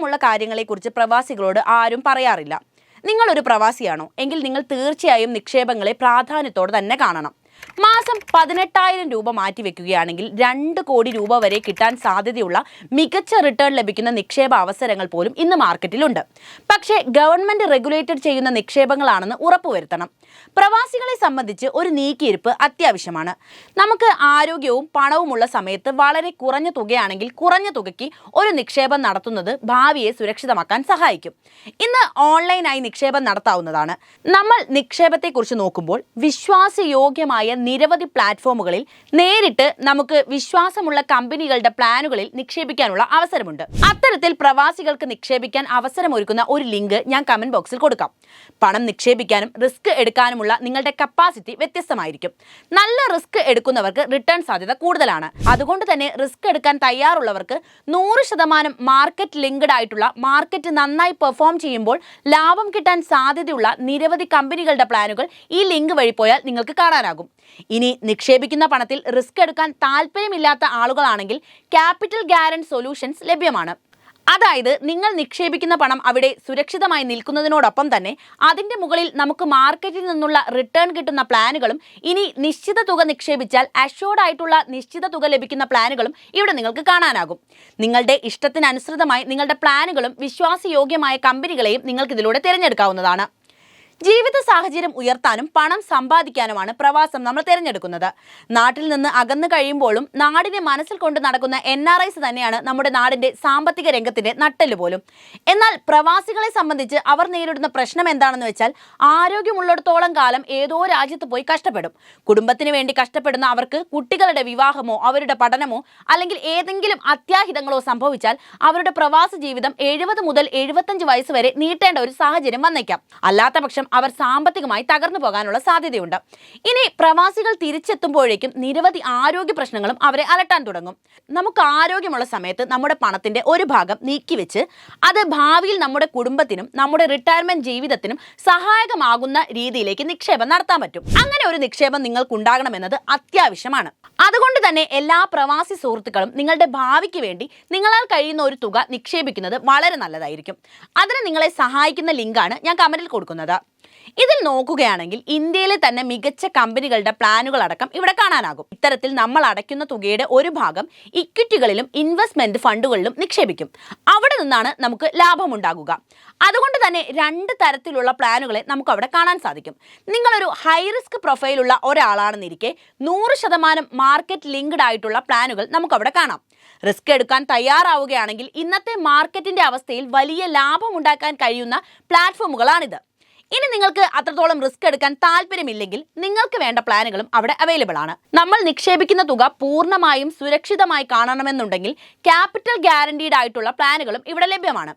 ആഴമുള്ള കാര്യങ്ങളെക്കുറിച്ച് പ്രവാസികളോട് ആരും പറയാറില്ല. നിങ്ങളൊരു പ്രവാസിയാണോ? എങ്കിൽ നിങ്ങൾ തീർച്ചയായും നിക്ഷേപങ്ങളെ പ്രാധാന്യത്തോടെ തന്നെ കാണണം. മാസം പതിനെട്ടായിരം രൂപ മാറ്റി വെക്കുകയാണെങ്കിൽ രണ്ട് കോടി രൂപ വരെ കിട്ടാൻ സാധ്യതയുള്ള മികച്ച റിട്ടേൺ ലഭിക്കുന്ന നിക്ഷേപ അവസരങ്ങൾ പോലും ഇന്ന് മാർക്കറ്റിലുണ്ട് പക്ഷേ ഗവൺമെന്റ് റെഗുലേറ്റഡ് ചെയ്യുന്ന നിക്ഷേപങ്ങളാണെന്ന് ഉറപ്പുവരുത്തണം. പ്രവാസികളെ സംബന്ധിച്ച് ഒരു നീക്കിയിരിപ്പ് അത്യാവശ്യമാണ്. നമുക്ക് ആരോഗ്യവും പണവുമുള്ള സമയത്ത് വളരെ കുറഞ്ഞ തുകയാണെങ്കിൽ കുറഞ്ഞ തുകയ്ക്ക് ഒരു നിക്ഷേപം നടത്തുന്നത് ഭാവിയെ സുരക്ഷിതമാക്കാൻ സഹായിക്കും. ഇന്ന് ഓൺലൈനായി നിക്ഷേപം നടത്താവുന്നതാണ്. നമ്മൾ നിക്ഷേപത്തെക്കുറിച്ച് നോക്കുമ്പോൾ വിശ്വാസയോഗ്യമായ നിരവധി പ്ലാറ്റ്ഫോമുകളിൽ നേരിട്ട് നമുക്ക് വിശ്വാസമുള്ള കമ്പനികളുടെ പ്ലാനുകളിൽ നിക്ഷേപിക്കാനുള്ള അവസരമുണ്ട്. അത്തരത്തിൽ പ്രവാസികൾക്ക് നിക്ഷേപിക്കാൻ അവസരമൊരുക്കുന്ന ഒരു ലിങ്ക് ഞാൻ കമന്റ് ബോക്സിൽ കൊടുക്കാം. പണം നിക്ഷേപിക്കാനും റിസ്ക് എടുക്കാനുമുള്ള നിങ്ങളുടെ കപ്പാസിറ്റി വ്യത്യസ്തമായിരിക്കും. നല്ല റിസ്ക് എടുക്കുന്നവർക്ക് റിട്ടേൺ സാധ്യത കൂടുതലാണ്. അതുകൊണ്ട് തന്നെ റിസ്ക് എടുക്കാൻ തയ്യാറുള്ളവർക്ക് നൂറ് ശതമാനം മാർക്കറ്റ് ലിങ്ക്ഡ് ആയിട്ടുള്ള മാർക്കറ്റ് നന്നായി പെർഫോം ചെയ്യുമ്പോൾ ലാഭം കിട്ടാൻ സാധ്യതയുള്ള നിരവധി കമ്പനികളുടെ പ്ലാനുകൾ ഈ ലിങ്ക് വഴി പോയാൽ നിങ്ങൾക്ക് കാണാനാകും. ഇനി നിക്ഷേപിക്കുന്ന പണത്തിൽ റിസ്ക് എടുക്കാൻ താല്പര്യമില്ലാത്ത ആളുകളാണെങ്കിൽ ക്യാപിറ്റൽ ഗ്യാരൻ സൊല്യൂഷൻസ് ലഭ്യമാണ്. അതായത് നിങ്ങൾ നിക്ഷേപിക്കുന്ന പണം അവിടെ സുരക്ഷിതമായി നിൽക്കുന്നതിനോടൊപ്പം തന്നെ അതിന്റെ മുകളിൽ നമുക്ക് മാർക്കറ്റിൽ നിന്നുള്ള റിട്ടേൺ കിട്ടുന്ന പ്ലാനുകളും ഇനി നിശ്ചിത തുക നിക്ഷേപിച്ചാൽ അഷ്യോർഡ് ആയിട്ടുള്ള നിശ്ചിത തുക ലഭിക്കുന്ന പ്ലാനുകളും ഇവിടെ നിങ്ങൾക്ക് കാണാനാകും. നിങ്ങളുടെ ഇഷ്ടത്തിനനുസൃതമായി നിങ്ങളുടെ പ്ലാനുകളും വിശ്വാസയോഗ്യമായ കമ്പനികളെയും നിങ്ങൾക്ക് ഇതിലൂടെ തിരഞ്ഞെടുക്കാവുന്നതാണ്. ജീവിത സാഹചര്യം ഉയർത്താനും പണം സമ്പാദിക്കാനുമാണ് പ്രവാസം നമ്മൾ തിരഞ്ഞെടുക്കുന്നത്. നാട്ടിൽ നിന്ന് അകന്നു കഴിയുമ്പോഴും നാടിനെ മനസ്സിൽ കൊണ്ട് നടക്കുന്ന എൻ ആർ ഐസ് തന്നെയാണ് നമ്മുടെ നാടിന്റെ സാമ്പത്തിക രംഗത്തിന്റെ നട്ടൽ പോലും. എന്നാൽ പ്രവാസികളെ സംബന്ധിച്ച് അവർ നേരിടുന്ന പ്രശ്നം എന്താണെന്ന് വെച്ചാൽ ആരോഗ്യമുള്ളിടത്തോളം കാലം ഏതോ രാജ്യത്ത് പോയി കഷ്ടപ്പെടും. കുടുംബത്തിന് വേണ്ടി കഷ്ടപ്പെടുന്ന അവർക്ക് കുട്ടികളുടെ വിവാഹമോ അവരുടെ പഠനമോ അല്ലെങ്കിൽ ഏതെങ്കിലും അത്യാഹിതങ്ങളോ സംഭവിച്ചാൽ അവരുടെ പ്രവാസ ജീവിതം എഴുപത് മുതൽ എഴുപത്തഞ്ച് വയസ്സ് വരെ നീട്ടേണ്ട ഒരു സാഹചര്യം വന്നേക്കാം. അല്ലാത്ത പക്ഷം അവർ സാമ്പത്തികമായി തകർന്നു പോകാനുള്ള സാധ്യതയുണ്ട്. ഇനി പ്രവാസികൾ തിരിച്ചെത്തുമ്പോഴേക്കും നിരവധി ആരോഗ്യ പ്രശ്നങ്ങളും അവരെ അലട്ടാൻ തുടങ്ങും. നമുക്ക് ആരോഗ്യമുള്ള സമയത്ത് നമ്മുടെ പണത്തിന്റെ ഒരു ഭാഗം നീക്കിവെച്ച് അത് ഭാവിയിൽ നമ്മുടെ കുടുംബത്തിനും നമ്മുടെ റിട്ടയർമെന്റ് ജീവിതത്തിനും സഹായകമാകുന്ന രീതിയിലേക്ക് നിക്ഷേപം നടത്താൻ പറ്റും. അങ്ങനെ ഒരു നിക്ഷേപം നിങ്ങൾക്ക് ഉണ്ടാകണമെന്നത് അത്യാവശ്യമാണ്. അതുകൊണ്ട് തന്നെ എല്ലാ പ്രവാസി സുഹൃത്തുക്കളും നിങ്ങളുടെ ഭാവിക്ക് വേണ്ടി നിങ്ങളാൽ കഴിയുന്ന ഒരു തുക നിക്ഷേപിക്കുന്നത് വളരെ നല്ലതായിരിക്കും. അതിന് നിങ്ങളെ സഹായിക്കുന്ന ലിങ്കാണ് ഞാൻ കമന്റിൽ കൊടുക്കുന്നത്. ഇതിൽ നോക്കുകയാണെങ്കിൽ ഇന്ത്യയിലെ തന്നെ മികച്ച കമ്പനികളുടെ പ്ലാനുകൾ അടക്കം ഇവിടെ കാണാനാകും. ഇത്തരത്തിൽ നമ്മൾ അടയ്ക്കുന്ന തുകയുടെ ഒരു ഭാഗം ഇക്വിറ്റികളിലും ഇൻവെസ്റ്റ്മെന്റ് ഫണ്ടുകളിലും നിക്ഷേപിക്കും. അവിടെ നിന്നാണ് നമുക്ക് ലാഭമുണ്ടാകുക. അതുകൊണ്ട് തന്നെ രണ്ട് തരത്തിലുള്ള പ്ലാനുകളെ നമുക്ക് അവിടെ കാണാൻ സാധിക്കും. നിങ്ങളൊരു ഹൈ റിസ്ക് പ്രൊഫൈലുള്ള ഒരാളാണെന്നിരിക്കെ നൂറ് ശതമാനം മാർക്കറ്റ് ലിങ്ക്ഡ് ആയിട്ടുള്ള പ്ലാനുകൾ നമുക്ക് അവിടെ കാണാം. റിസ്ക് എടുക്കാൻ തയ്യാറാവുകയാണെങ്കിൽ ഇന്നത്തെ മാർക്കറ്റിന്റെ അവസ്ഥയിൽ വലിയ ലാഭം ഉണ്ടാക്കാൻ കഴിയുന്ന പ്ലാറ്റ്ഫോമുകളാണിത്. ഇനി നിങ്ങൾക്ക് അത്രത്തോളം റിസ്ക് എടുക്കാൻ താല്പര്യമില്ലെങ്കിൽ നിങ്ങൾക്ക് വേണ്ട പ്ലാനുകളും അവിടെ അവൈലബിൾ ആണ്. നമ്മൾ നിക്ഷേപിക്കുന്ന തുക പൂർണമായും സുരക്ഷിതമായി കാണണമെന്നുണ്ടെങ്കിൽ ക്യാപിറ്റൽ ഗ്യാരണ്ടീഡ് ആയിട്ടുള്ള പ്ലാനുകളും ഇവിടെ ലഭ്യമാണ്.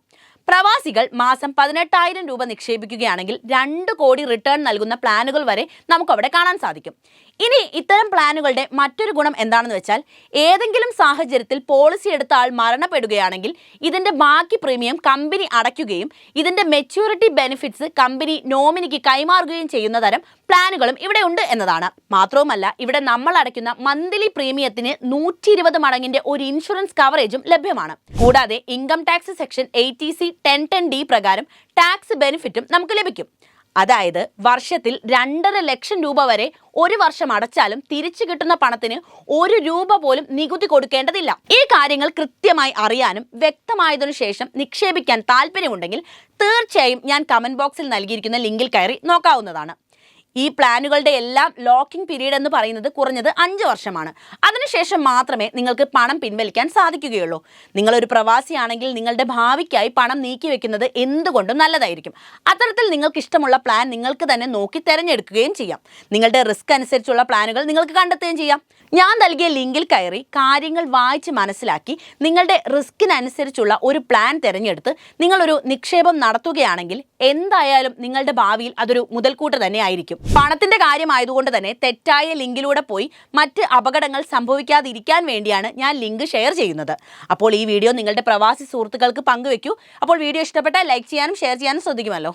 പ്രവാസികൾ മാസം പതിനെട്ടായിരം രൂപ നിക്ഷേപിക്കുകയാണെങ്കിൽ രണ്ട് കോടി റിട്ടേൺ നൽകുന്ന പ്ലാനുകൾ വരെ നമുക്ക് അവിടെ കാണാൻ സാധിക്കും. ഇനി ഇത്തരം പ്ലാനുകളുടെ മറ്റൊരു ഗുണം എന്താണെന്ന് വെച്ചാൽ ഏതെങ്കിലും സാഹചര്യത്തിൽ പോളിസി എടുത്ത ആൾ മരണപ്പെടുകയാണെങ്കിൽ ഇതിന്റെ ബാക്കി പ്രീമിയം കമ്പനി അടയ്ക്കുകയും ഇതിന്റെ മെച്യൂരിറ്റി ബെനിഫിറ്റ്സ് കമ്പനി നോമിനിക്ക് കൈമാറുകയും ചെയ്യുന്ന തരം പ്ലാനുകളും ഇവിടെ ഉണ്ട് എന്നതാണ്. മാത്രവുമല്ല ഇവിടെ നമ്മൾ അടയ്ക്കുന്ന മന്ത്ലി പ്രീമിയത്തിന് നൂറ്റി ഇരുപത് മടങ്ങിന്റെ ഒരു ഇൻഷുറൻസ് കവറേജും ലഭ്യമാണ്. കൂടാതെ income tax section eighty C ten ten D പ്രകാരം ടാക്സ് ബെനിഫിറ്റും നമുക്ക് ലഭിക്കും. അതായത് വർഷത്തിൽ രണ്ടര ലക്ഷം രൂപ വരെ ഒരു വർഷം അടച്ചാലും തിരിച്ചു കിട്ടുന്ന പണത്തിന് ഒരു രൂപ പോലും നികുതി കൊടുക്കേണ്ടതില്ല. ഈ കാര്യങ്ങൾ കൃത്യമായി അറിയാനും വ്യക്തമായതിനു ശേഷം നിക്ഷേപിക്കാൻ താല്പര്യമുണ്ടെങ്കിൽ തീർച്ചയായും ഞാൻ കമന്റ് ബോക്സിൽ നൽകിയിരിക്കുന്ന ലിങ്കിൽ കയറി നോക്കാവുന്നതാണ്. ഈ പ്ലാനുകളുടെ എല്ലാം ലോക്കിംഗ് പീരീഡ് എന്ന് പറയുന്നത് കുറഞ്ഞത് അഞ്ച് വർഷമാണ്. അതിനുശേഷം മാത്രമേ നിങ്ങൾക്ക് പണം പിൻവലിക്കാൻ സാധിക്കുകയുള്ളൂ. നിങ്ങളൊരു പ്രവാസിയാണെങ്കിൽ നിങ്ങളുടെ ഭാവിക്കായി പണം നീക്കി വെക്കുന്നത് എന്തുകൊണ്ടും നല്ലതായിരിക്കും. അത്തരത്തിൽ നിങ്ങൾക്ക് ഇഷ്ടമുള്ള പ്ലാൻ നിങ്ങൾക്ക് തന്നെ നോക്കി തിരഞ്ഞെടുക്കുകയും ചെയ്യാം. നിങ്ങളുടെ റിസ്ക് അനുസരിച്ചുള്ള പ്ലാനുകൾ നിങ്ങൾക്ക് കണ്ടെത്തുകയും ചെയ്യാം. ഞാൻ നൽകിയ ലിങ്കിൽ കയറി കാര്യങ്ങൾ വായിച്ച് മനസ്സിലാക്കി നിങ്ങളുടെ റിസ്കിനനുസരിച്ചുള്ള ഒരു പ്ലാൻ തിരഞ്ഞെടുത്ത് നിങ്ങളൊരു നിക്ഷേപം നടത്തുകയാണെങ്കിൽ എന്തായാലും നിങ്ങളുടെ ഭാവിയിൽ അതൊരു മുതൽക്കൂട്ട് തന്നെ ആയിരിക്കും. പണത്തിന്റെ കാര്യമായതുകൊണ്ട് തന്നെ തെറ്റായ ലിങ്കിലൂടെ പോയി മറ്റ് അപകടങ്ങൾ സംഭവിക്കാതിരിക്കാൻ വേണ്ടിയാണ് ഞാൻ ലിങ്ക് ഷെയർ ചെയ്യുന്നത്. അപ്പോൾ ഈ വീഡിയോ നിങ്ങളുടെ പ്രവാസി സുഹൃത്തുക്കൾക്ക് പങ്കുവെക്കൂ. അപ്പോൾ വീഡിയോ ഇഷ്ടപ്പെട്ടാൽ ലൈക്ക് ചെയ്യാനും ഷെയർ ചെയ്യാനും ശ്രദ്ധിക്കുമല്ലോ.